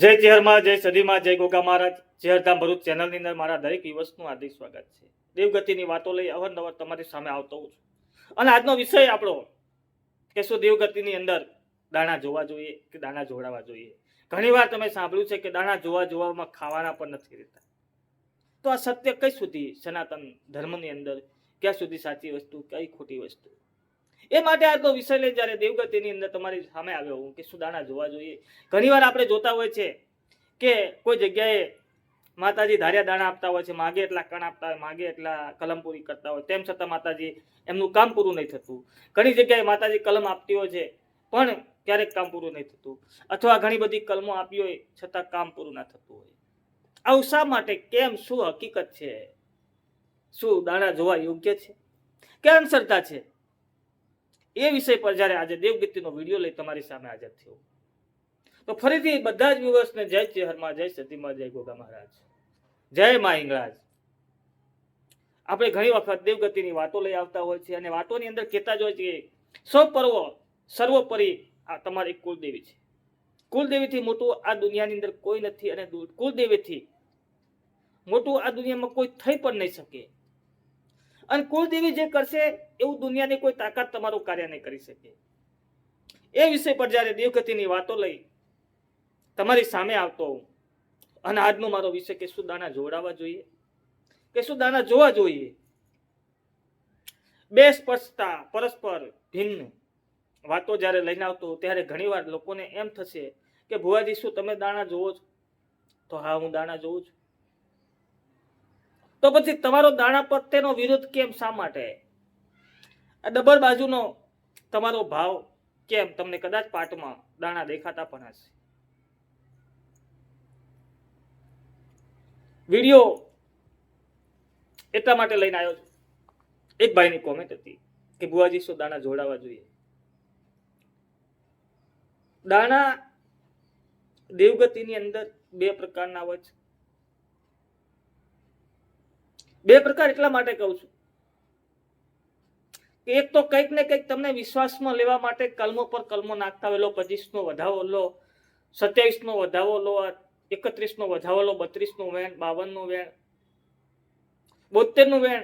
જય ચેહરમાં, જય સદીમાં, જય ગોગા મહારાજ. ચેહરધામ ભરૂચ ચેનલની અંદર મારા દરેક દિવસનું હાર્દિક સ્વાગત છે. દેવગતિની વાતો લઈ અવારનવાર તમારી સામે આવતો હોઉં છું. અને આજનો વિષય આપણો કે શું દેવગતિની અંદર દાણા જોવા જોઈએ કે દાણા જોડાવા જોઈએ? ઘણીવાર તમે સાંભળ્યું છે કે દાણા જોવા જોવામાં ખાવાના પણ નથી રહેતા. તો આ સત્ય કઈ સુધી સનાતન ધર્મની અંદર? ક્યાં સુધી સાચી વસ્તુ, કઈ ખોટી વસ્તુ? એ માટે આજનો વિષય લઈને જ્યારે દેવગતિની અંદર તમારી સામે આવ્યો હું કે સુદાણા જોવા જોઈએ. ઘણીવાર આપણે જોતા હોય છે કે કોઈ જગ્યાએ માતાજી ધાર્યા દાણા આપતા હોય છે, માગે એટલા કણ આપતા હોય, માગે એટલા કલમ પૂરી કરતા હોય, તેમ છતાં માતાજી એમનું કામ પૂરું નહીં થતું. ઘણી જગ્યાએ માતાજી કલમ આપતી હોય છે, પણ ક્યારેક કામ પૂરું નહીં થતું. અથવા ઘણી બધી કલમો આપી હોય છતાં કામ પૂરું ના થતું હોય. આવું શા માટે, કેમ, શું હકીકત છે? શું દાણા જોવા યોગ્ય છે? કે અંધશ્રદ્ધા છે? એ વિષય પર જ્યારે આજે દેવગતિનો વીડિયો લઈ તમારી સામે હાજર થયો. તો ફરીથી બધા જ વ્યુઅર્સને જય ચેહરમાં, જય સતીમાં, જય ગોગા મહારાજ. જય મા ઇંગળાજ. આપણે ઘણી વખત દેવગતિની વાતો લઈ આવતા હોય છે અને વાતોની અંદર કહેતા જ હોય છે કે સૌ સર્વોપરી આ તમારી કુલદેવી છે. કુલદેવીથી મોટું આ દુનિયાની અંદર કોઈ નથી અને કુલદેવીથી મોટું આ દુનિયામાં કોઈ થઈ પણ નહીં શકે. અને કુળદેવી જે કરશે, એવું દુનિયાની કોઈ તાકાત તમારું કાર્ય નહીં કરી શકે. એ વિષય પર જ્યારે દેવગતિની વાતો લઈ, તમારી સામે આવતો હોઉં. અને આજનો મારો વિષય કે શું દાણા જોડાવા જોઈએ. કે શું દાણા જોવા જોઈએ. બે સ્પષ્ટતા પરસ્પર ભિન્ન વાતો જ્યારે લઈને આવતો ત્યારે ઘણીવાર લોકોને એમ થશે કે, ભુવાજી શું તમે દાણા જોવો છો? તો હા, હું દાણા જોઉં છું. તો પછી તમારો દાણા પ્રત્યેનો વિરોધ કેમ શા માટે? આ ડબલ બાજુનો તમારો ભાવ કેમ? તમને કદાચ પાટમાં દાણા દેખાતા પણ હશે. વીડિયો એટલા માટે લઈને આવ્યો છું. એક ભાઈની કોમેન્ટ હતી કે બુવાજી શું દાણા જોડાવા જોઈએ? દાણા દેવગતિની અંદર બે પ્રકારના હોય છે. બે પ્રકાર એટલા માટે કહું છું. કે એક તો કંઈક ને કંઈક તમને વિશ્વાસમાં લેવા માટે કલમો પર કલમો નાખતા હોય લો, પચીસનો વધાવો લો, સત્યાવીસનો વધાવો લો એકત્રીસનો વધાવો લો, બત્રીસનું વેણ, બાવનનું વેણ બોતેરનું વેણ,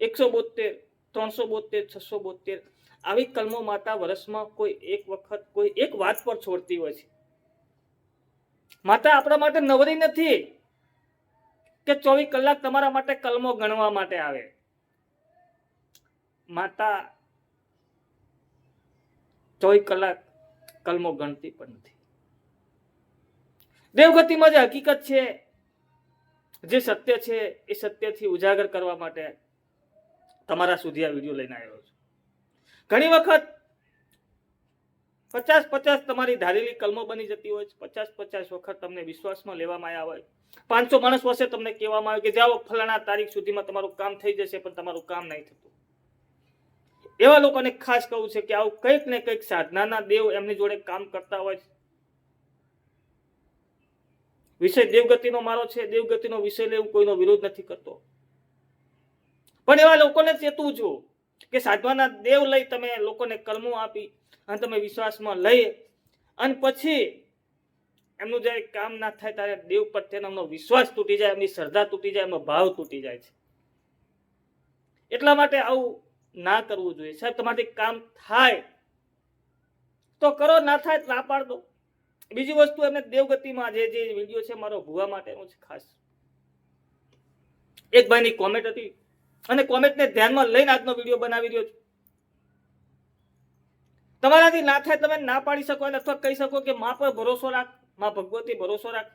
એકસો બોતેર ત્રણસો બોતેર છસો બોતેર આવી કલમો માતા વર્ષમાં કોઈ એક વખત, કોઈ એક વાત પર છોડતી હોય છે. માતા આપણા માટે નવરી નથી. કે ચોવીસ કલાક તમારા માટે કલમો ગણવા માટે આવે. માતા ચોવીસ કલાક કલમો ગણતી પણ નથી. દેવગતિમાં જે હકીકત છે, જે સત્ય છે, એ સત્યથી ઉજાગર કરવા માટે તમારા સુધી આ વીડિયો લઈને આવ્યો છું. ઘણી વખત પચાસ પચાસ તમારી ધારેલી કલમો બની જતી હોય છે. પચાસ પચાસ વખત તમને વિશ્વાસમાં લેવામાં આવ્યા હોય. પાંચસો માણસ વસે તમને કહેવામાં આવે કે જાઓ ફલાણા તારીખ સુધીમાં તમારું કામ થઈ જશે, પણ તમારું કામ નહીં થતું. એવા લોકોને ખાસ કહું છે કે આવું કંઈક ને કંઈક સાધનાના દેવ એમની જોડે કામ કરતા હોય છે. વિષય દેવગતિનો મારો છે, દેવગતિનો વિષય લેવું કોઈનો વિરોધ નથી કરતો. પણ એવા લોકોને ચેતવું છું કે સાધવાના દેવ લઈ તમે લોકોને કર્મો આપી અને તમે વિશ્વાસમાં લઈ. અને પછી એમનું જ્યારે કામ ના થાય ત્યારે દેવ પ્રત્યેનો એમનો વિશ્વાસ તૂટી જાય, એમની શ્રદ્ધા તૂટી જાય, એમનો ભાવ તૂટી જાય છે. એટલા માટે આવું ના કરવું જોઈએ. સાહેબ, તમારાથી કામ થાય તો કરો, ના થાય ના પાડ દો બીજી વસ્તુ એમને દેવગતિમાં જે જે વીડિયો છે મારો ભૂવા માટેનો છે ખાસ. એક ભાઈની કોમેન્ટ હતી અને કોમેન્ટને ધ્યાનમાં લઈને આજનો વીડિયો બનાવી રહ્યો છું. તમારાથી ના થાય તમે ના પાડી શકો અને અથવા કહી શકો કે મા પર ભરોસો રાખ મા ભગવતી ભરોસો રાખ.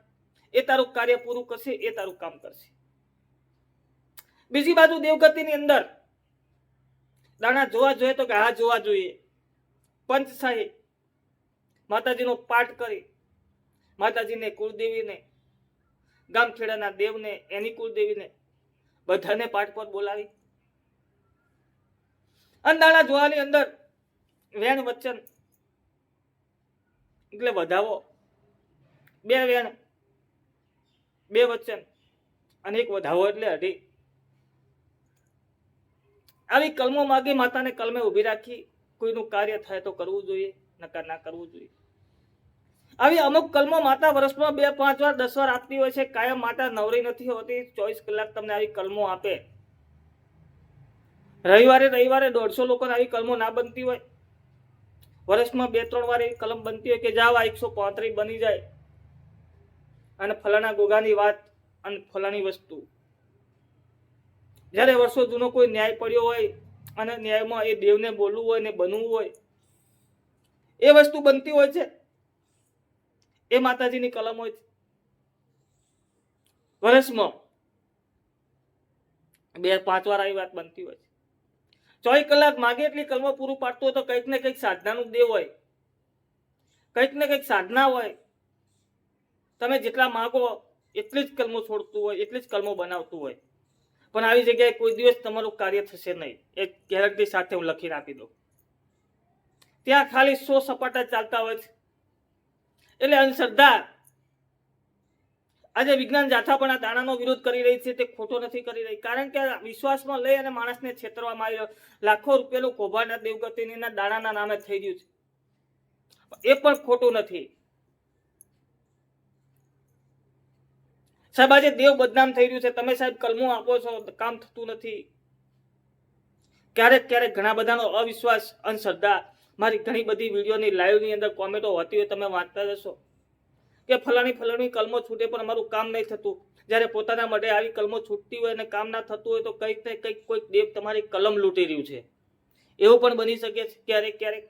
એ તારું કાર્ય પૂરું કરશે, એ તારું કામ કરશે. બીજી બાજુ દેવગતિની અંદર દાણા જોવા જોઈએ તો કે હા, જોવા જોઈએ. પંચશાહી માતાજીનો પાઠ કરી, માતાજીને કુળદેવીને, ગામખેડાના દેવને, એની કુળદેવીને બધાને પર બોલાવી. અંદાણા દાણા જોવાની અંદર વેણ વચન એટલે વધાવો, બે વેણ, બે વચન અને એક વધાવો એટલે અઢી. આવી કલમો માગી, માતાને કલમે ઊભી રાખી, કોઈનું કાર્ય થાય તો કરવું જોઈએ, નકાર ના કરવું જોઈએ. આવી અમુક કલમો માતા વર્ષમાં બે, પાંચ વાર, દસ વાર આપતી હોય છે. કાયમ માતા નવરી નથી હોતી. ચોવીસ કલાક તમને આવી કલમો આપે. રવિવારે રવિવારે દોઢસો લોકોને આવી કલમો ના બનતી હોય. વર્ષમાં બે, ત્રણ વાર એવી કલમ બનતી હોય કે જાઓ, આ એકસો પાંત્રીસ બની જાય. અને ફલાણા ગોગાની વાત અને ફલાણી વસ્તુ. જ્યારે વર્ષો જૂનો કોઈ ન્યાય પડ્યો હોય અને ન્યાયમાં એ દેવને બોલવું હોય ને બનવું હોય, એ વસ્તુ બનતી હોય છે. એ માતાજીની કલમ હોય વર્ષમાં બે પાંચ વાર આવી વાત બનતી હોય ચોવીસ કલાક માગે એટલી કલમો પૂરું પાડતો હોય તો કંઈક ને કંઈક સાધનાનું દેવ હોય. કંઈક ને કંઈક સાધના હોય. તમે જેટલા માગો એટલી જ કલમો છોડતું હોય, એટલી જ કલમો બનાવતું હોય. પણ આવી જગ્યાએ કોઈ દિવસ તમારું કાર્ય થશે નહીં. એ ગેરંટી સાથે હું લખીને આપી દઉં. ત્યાં ખાલી સો સપાટા ચાલતા હોય છે. એટલે અંધશ્રદ્ધા આજે વિજ્ઞાન જાથા પણ આ દાણાનો વિરોધ કરી રહી છે, તે ખોટો નથી કરી રહી. કારણ કે વિશ્વાસમાં લઈ અને માણસને છેતરવામાં આવી લાખો રૂપિયાનું કૌભાંડ દેવગતિના દાણાના નામે થઈ ગયું છે. એ પણ ખોટું નથી. સાહેબ, આજે દેવ બદનામ થઈ રહ્યું છે. તમે સાહેબ કલમો આપો છો, કામ થતું નથી. ક્યારેક ક્યારેક ઘણા બધાનો અવિશ્વાસ, અંધશ્રદ્ધા મારી ઘણી બધી વિડીયોની લાઈવની અંદર કોમેન્ટો હોતી હોય તમે વાંચતા જશો. કે ફલાણી ફલાણી કલમો છૂટે પણ અમારું કામ નહીં થતું. જ્યારે પોતાના માટે આવી કલમો છૂટતી હોય અને કામ ના થતું હોય તો કંઈક ને કંઈક કોઈક દેવ તમારી કલમ લૂંટી રહ્યું છે. એવું પણ બની શકે છે. ક્યારેક ક્યારેક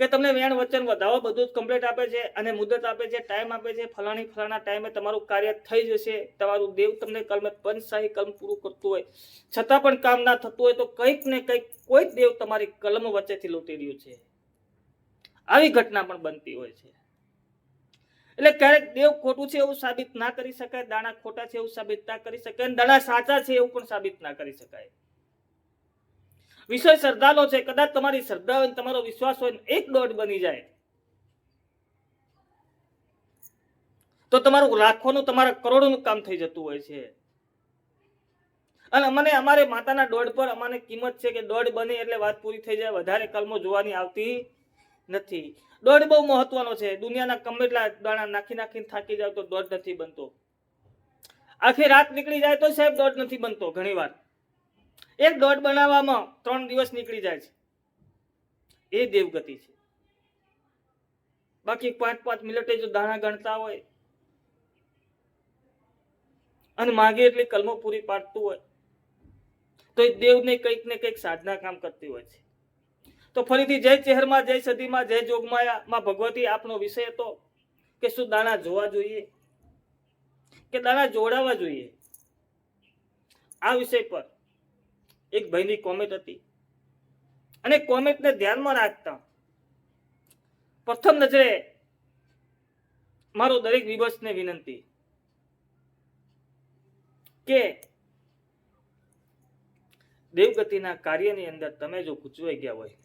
કે તમને વેણ વચન વધાવો, બધું જ કમ્પ્લીટ આપે છે અને મુદત આપે છે ટાઈમ આપે છે, ફલાણી ફલાણા ટાઈમે તમારું કાર્ય થઈ જશે, તમારું દેવ તમને કલમે પંચશાહી કલમ પૂરું કરતું હોય. છતાં પણ કામ ના થતું હોય તો કંઈક ને કંઈક કોઈ દેવ તમારી કલમ વચ્ચેથી લૂંટી રહ્યું છે. આવી ઘટના પણ બનતી હોય છે. એટલે ક્યારેક દેવ ખોટું છે એવું સાબિત ના કરી શકાય, દાણા ખોટા છે એવું સાબિત ના કરી શકાય દાણા સાચા છે એવું પણ સાબિત ના કરી શકાય. વિષય શ્રદ્ધાનો છે, કદાચ તમારી શ્રદ્ધા હોય તમારો વિશ્વાસ હોય એક દોઢ બની જાય. તો તમારું લાખોનું તમારા કરોડોનું કામ થઈ જતું હોય છે. અને મને અમારે માતાના દોઢ પર અમારે કિંમત છે કે દોઢ બને એટલે વાત પૂરી થઈ જાય, વધારે કલમો જોવાની આવતી નથી. દોઢ બહુ મહત્વનો છે, દુનિયાના કમેટલા દાણા નાખી નાખીને થાકી જાવ તો દોઢ નથી બનતો. આખી રાત નીકળી જાય તો સાહેબ દોઢ નથી બનતો ઘણી એક દોઢ બનાવવામાં ત્રણ દિવસ નીકળી જાય છે. એ દેવગતિ છે. બાકી પાંચ પાંચ મિનિટે જો દાણા ગણતા હોય અને માગે એટલી કલમો પૂરી પાડતું હોય, તો એ દેવને કંઈક ને કંઈક સાધના કામ કરતી હોય છે. તો ફરીથી જય ચહેરમાં, જય સદીમાં, જય જોગમાયા, માં ભગવતી આપનો વિષય હતો કે શું દાણા જોવા જોઈએ? કે દાણા જોડાવા જોઈએ? આ વિષય પર એક ભાઈની કોમેન્ટ હતી. અને કોમેન્ટને ધ્યાનમાં રાખતા પ્રથમ નજરે મારો દરેક વિવશને વિનંતી કે દેવગતિના કાર્યની અંદર તમે જો ગૂંચવાઈ ગયા હોય,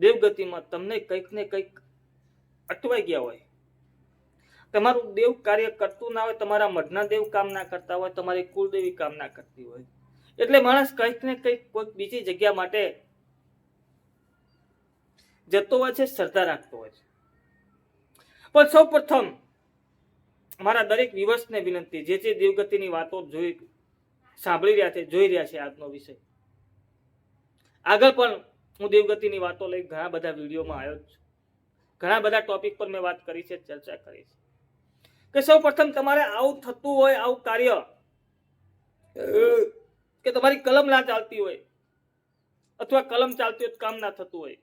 દેવગતિમાં તમને કંઈક ને કંઈક અટવાઈ ગયા હોય, તમારું દેવ કાર્ય કરતું ના હોય, તમારા મઢના દેવ કામ ના કરતા હોય, તમારી કુળદેવી કામ ના કરતી હોય એટલે માણસ કંઈક ને કંઈક કોઈક બીજી જગ્યા માટે જતો હોય છે, શ્રદ્ધા રાખતો હોય છે. પણ સૌ પ્રથમ મારા દરેક વિવશને વિનંતી, જે જે દેવગતિની વાતો જોઈ, સાંભળી રહ્યા છે, જોઈ રહ્યા છે આજનો વિષય. આગળ પણ હું દેવગતિની વાતો લઈ ઘણા બધા વિડીયોમાં આવ્યો છું. ઘણા બધા ટોપિક પર મેં વાત કરી છે, ચર્ચા કરી છે. કે સૌ પ્રથમ તમારે આવું થતું હોય, આવું કાર્ય કે તમારી કલમ ના ચાલતી હોય અથવા કલમ ચાલતી હોય કામ ના થતું હોય.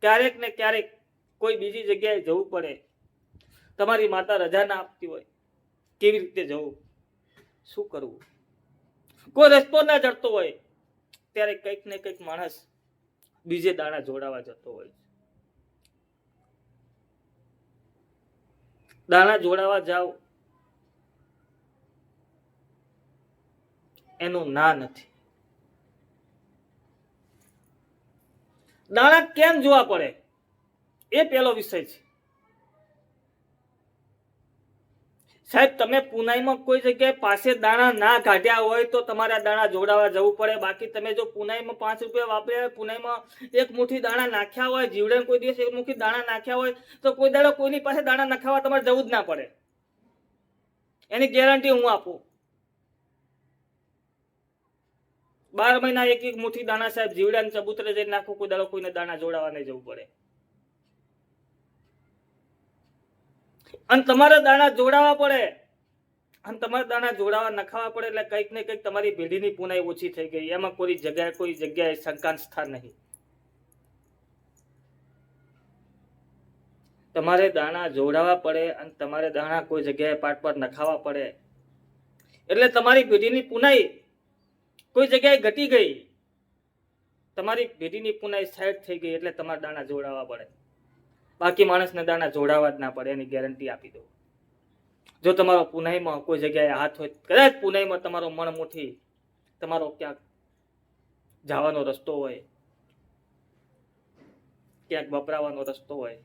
ક્યારેક ને ક્યારેક કોઈ બીજી જગ્યાએ જવું પડે. તમારી માતા રજા ના આપતી હોય. કેવી રીતે જવું? શું કરવું? કોઈ રસ્તો ના જડતો હોય. ત્યારે કંઈક ને કંઈક માણસ બીજે દાણા જોડાવા જતો હોય દાણા જોડાવા જાવ એનું ના નથી. દાણા કેમ જોવા પડે? એ પેલો વિષય છે. સાહેબ, તમે પુનાઈમાં કોઈ જગ્યાએ પાસે દાણા ના કાઢ્યા હોય તો તમારે દાણા જોડાવા જવું પડે. બાકી તમે જો પુનાઈમાં પાંચ રૂપિયા વાપર્યા પુનાઈમાં એક મુઠ્ઠી દાણા નાખ્યા હોય જીવડે કોઈ દિવસ એક મુઠ્ઠી દાણા નાખ્યા હોય, તો કોઈ દાડો કોઈની પાસે દાણા નખાવા તમારે જવું જ ના પડે. એની ગેરંટી હું આપું. બાર મહિના એક એક મુઠ્ઠી દાણા સાહેબ જીવડા ને ચબૂતરે જઈને નાખો કોઈ દાડો કોઈને દાણા જોડાવા નહીં જવું પડે. અને તમારે દાણા જોડાવા પડે. અને તમારે દાણા જોડાવા નખાવા પડે એટલે કંઈક ને કંઈક તમારી પેઢીની પુનાઈ ઓછી થઈ ગઈ. એમાં કોઈ જગ્યાએ કોઈ જગ્યાએ શંકાન સ્થાન નહીં. તમારે દાણા જોડાવા પડે અને તમારે દાણા કોઈ જગ્યાએ પાટ પર નખાવા પડે. એટલે તમારી પેઢીની પુનાઈ કોઈ જગ્યાએ ઘટી ગઈ, તમારી પેઢીની પુનાઈ સાઈડ થઈ ગઈ એટલે તમારે દાણા જોડાવા પડે. બાકી માણસને દાણા જોડાવા જ ના પડે, એની ગેરંટી આપી દઉં. જો તમારો પુનાઈમાં કોઈ જગ્યાએ હાથ હોય, કદાચ પુનાઈમાં તમારો મણ મુઠ્ઠી, તમારો ક્યાંક જવાનો રસ્તો હોય, ક્યાંક વપરાવાનો રસ્તો હોય.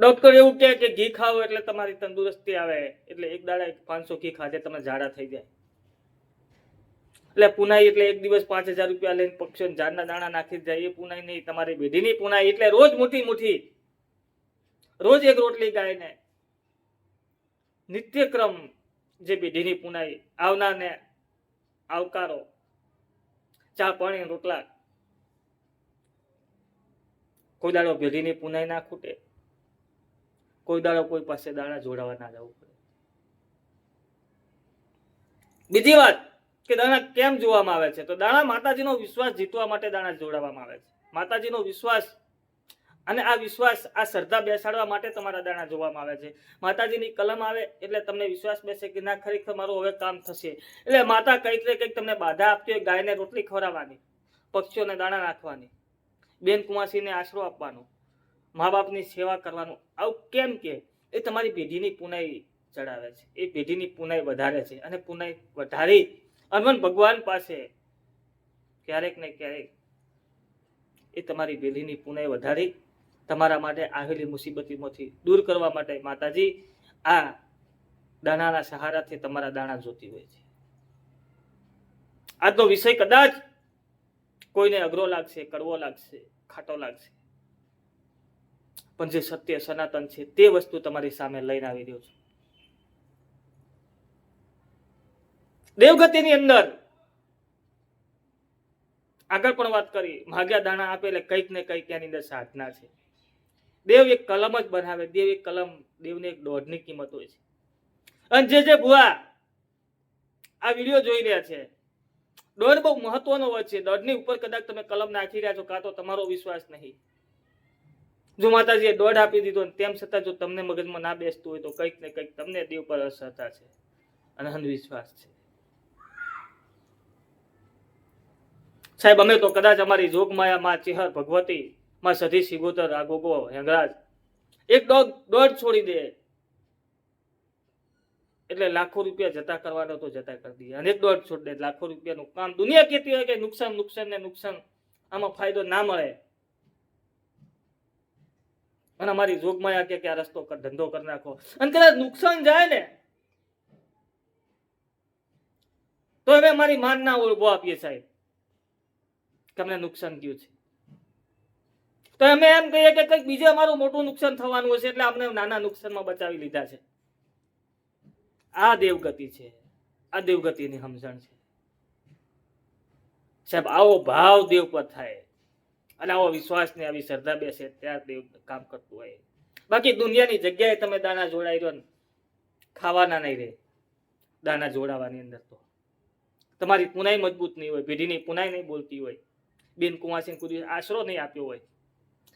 ડોક્ટર એવું કહે કે ઘી ખાઓ એટલે તમારી તંદુરસ્તી આવે, એટલે એક દાડા પાંચસો ઘી ખાધે તમે ઝાડા થઈ જાય. એટલે પુનાઈ એટલે એક દિવસ પાંચ હજાર રૂપિયા લઈને પક્ષીઓને ઝાડના દાણા નાખી જાય, એ પુનાઈ નહીં, તમારી પેઢીની પુનાઈ. એટલે રોજ મુઠ્ઠી મુઠ્ઠી રોજ એક રોટલી ગાયને નિત્યક્રમ જે પેઢીની પુનાઈ, આવનારને આવકારો, ચા પાણી, રોટલા. કોઈ દાડો પેઢીની પુનાઈ ના ખૂટે, કોઈ દાડો કોઈ પાસે દાણા જોડાવા ના જવું પડે. બીજી વાત કે દાણા કેમ જોવામાં આવે છે? તો દાણા માતાજીનો વિશ્વાસ જીતવા માટે દાણા જોડાવામાં આવે છે. માતાજીનો વિશ્વાસ અને આ વિશ્વાસ, આ શ્રદ્ધા બેસાડવા માટે તમારા દાણા જોવામાં આવે છે. માતાજીની કલમ આવે એટલે તમને વિશ્વાસ બેસે કે ના, ખરેખર મારું હવે કામ થશે. એટલે માતા કંઈક ને કંઈક તમને બાધા આપતી હોય, ગાયને રોટલી ખવડાવવાની, પક્ષીઓને દાણા નાખવાની, બેન કુમાસીને આશરો આપવાનો મા બાપની સેવા કરવાનું. આવું કેમ કે એ તમારી પેઢીની પુનાઈ ચડાવે છે. એ પેઢીની પુનાઈ વધારે છે અને પુનાઈ વધારી અનવન ભગવાન પાસે ક્યારેક ને ક્યારેક એ તમારી વેલીની પુણે વધારી, તમારા માટે આવેલી મુસીબતીમાંથી દૂર કરવા માટે માતાજી, આ દાણાના સહારાથી તમારા દાણા જોતી હોય છે. આજનો વિષય કદાચ કોઈને અઘરો લાગશે, કડવો લાગશે, ખાટો લાગશે. પણ જે સત્ય સનાતન છે તે વસ્તુ તમારી સામે લઈને આવી રહ્યો છું. દેવગતિની અંદર. આગળ પણ વાત કરી. ભાગ્યા દાણા આપે એટલે કંઈક ને કંઈક એની અંદર સાધના છે. દેવ એક કલમ જ બનાવે. દેવ એક કલમ, દેવને એક દોઢની કિંમત હોય છે. અને જે જે ભુવા આ વીડિયો જોઈ રહ્યા છે, દોઢ બહુ મહત્વનો હોય છે. દોઢની ઉપર કદાચ તમે કલમ નાખી રહ્યા છો કાં તો તમારો વિશ્વાસ નહીં. જો માતાજીએ દોઢ આપી દીધો ને તેમ છતાં જો તમને મગજમાં ના બેસતું હોય તો કંઈક ને કંઈક તમને દેવ પર અસરતા છે અને અંધવિશ્વાસ છે. સાહેબ, અમે તો કદાચ અમારી જોગમાયા માં ચેહર ભગવતી, માં સધી સિગોતર, આ ગોગો હેંગરાજ એક ડોગ દોઢ છોડી દે. એટલે લાખો રૂપિયા જતા કરવાનો તો જતા કરી દઈએ. અને દોઢ છોડી દે. લાખો રૂપિયાનું કામ દુનિયા કહેતી હોય કે નુકસાન નુકસાન ને નુકસાન, આમાં ફાયદો ના મળે. અને અમારી જોગમાયા કે આ રસ્તો ધંધો કરી નાખો. અને કદાચ નુકસાન જાય ને, તો હવે અમારી માન ના ઊભો આપીએ સાહેબ. કે અમને નુકસાન થયું છે. તો અમે એમ કહીએ કે કંઈક બીજે અમારું મોટું નુકસાન થવાનું હશે એટલે અમને નાના નુકસાનમાં બચાવી લીધા છે. આ દેવગતિ છે. આ દેવગતિની સમજણ છે. સાહેબ, આવો ભાવ દેવ પર થાય અને આવો વિશ્વાસ ને આવી શ્રદ્ધા બેસે ત્યાં દેવ કામ કરતું હોય. બાકી દુનિયાની જગ્યાએ તમે દાણા જોડાઈ રહ્યો ખાવાના નહીં રહે દાણા જોડાવાની અંદર તો. તમારી પુનાઈ મજબૂત નહીં હોય, પેઢીની પુનાઈ નહીં બોલતી હોય. બેન કુંવાસી કોઈ આશરો નહીં આપ્યો હોય.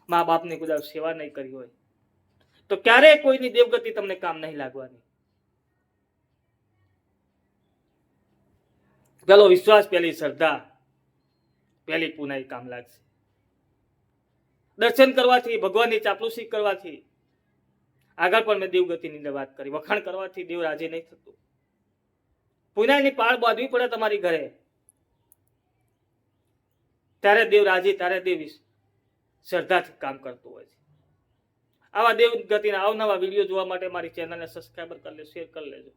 મા બાપની કોઈ સેવા નહીં કરી હોય. તો ક્યારેય કોઈની દેવગતિ તમને કામ નહીં લાગવાની. પેલો વિશ્વાસ, પેલી શ્રદ્ધા, પેલી પુનાઈ કામ લાગશે. દર્શન કરવાથી, ભગવાનની ચાપલુસી કરવાથી, આગળ પણ મેં દેવગતિની વાત કરી. વખાણ કરવાથી દેવ રાજી નહીં થતું. પુનાઈની પાળ બાંધવી પડે તમારી ઘરે. ત્યારે દેવ રાજી તારે દેવ શ્રદ્ધાથી કામ કરતું હોય છે. આવા દેવ ગતિના અવનવા વીડિયો જોવા માટે મારી ચેનલને સબસ્ક્રાઈબર કરી લેજો શેર કરી લેજો.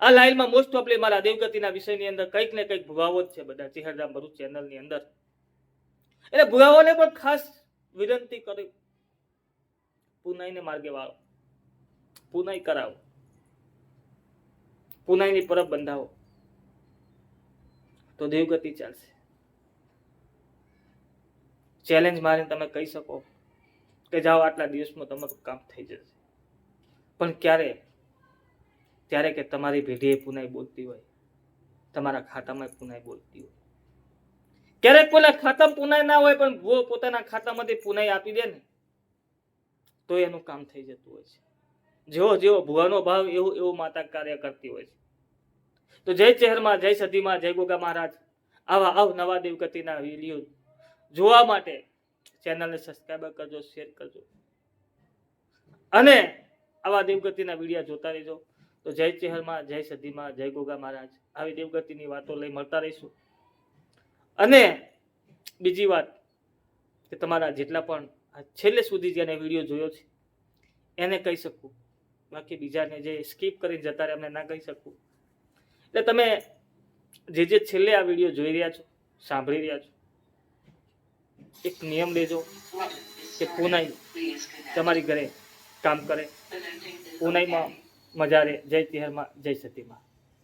આ લાઈનમાં મોસ્ટ ઓફલી મારા દેવગતિના વિષયની અંદર કંઈક ને કંઈક ભુવાઓ જ છે બધા, ચેહરધામ ભરૂચ ચેનલની અંદર. એટલે ભુવાઓને પણ ખાસ વિનંતી કરી, પુનાઈને માર્ગે વાળો, પુનાઈ કરાવો, પુનાઈની પરબ બંધાવો, તો દેવગતિ ચાલશે. ચેલેન્જ મારીને તમે કહી શકો કે જાઓ આટલા દિવસમાં તમારું કામ થઈ જશે. પણ ક્યારે? ત્યારે કે તમારી પેઢીએ પુનાઈ બોલતી હોય. તમારા ખાતામાં પુનાઈ બોલતી હોય. ક્યારેક કોઈના ખાતામાં પુનાઈ ના હોય પણ ભૂવો પોતાના ખાતામાંથી પુનાઈ આપી દે ને, તો એનું કામ થઈ જતું હોય છે. જેવો જેવો ભુવાનો ભાવ એવું એવું માતા કાર્ય કરતી હોય છે. તો જય ચહેરમાં, જય સદીમાં જય ગોગા મહારાજ. આવા અવનવા દેવગતિના વીડિયો જોવા માટે ચેનલને સબસ્ક્રાઈબ કરજો શેર કરજો. અને આવા દેવગતિના વીડિયો જોતા રહેજો. તો જય ચહેરમાં જય સદીમાં જય ગોગા મહારાજ. આવી દેવગતિની વાતો લઈ મળતા રહીશું. અને બીજી વાત કે તમારા જેટલા પણ છેલ્લે સુધી જેને વીડિયો જોયો છે, એને કહી શકું. બાકી બીજાને જે સ્કીપ કરીને જતા રહે એમને ના કહી શકું. એટલે તમે જે જે છેલ્લે આ વીડિયો જોઈ રહ્યા છો, સાંભળી રહ્યા છો એક નિયમ લેજો કે પુનાઈ તમારી ઘરે કામ કરે. પુનાઈમાં મજા રહે જય તિહારમાં, જય સતીમાં.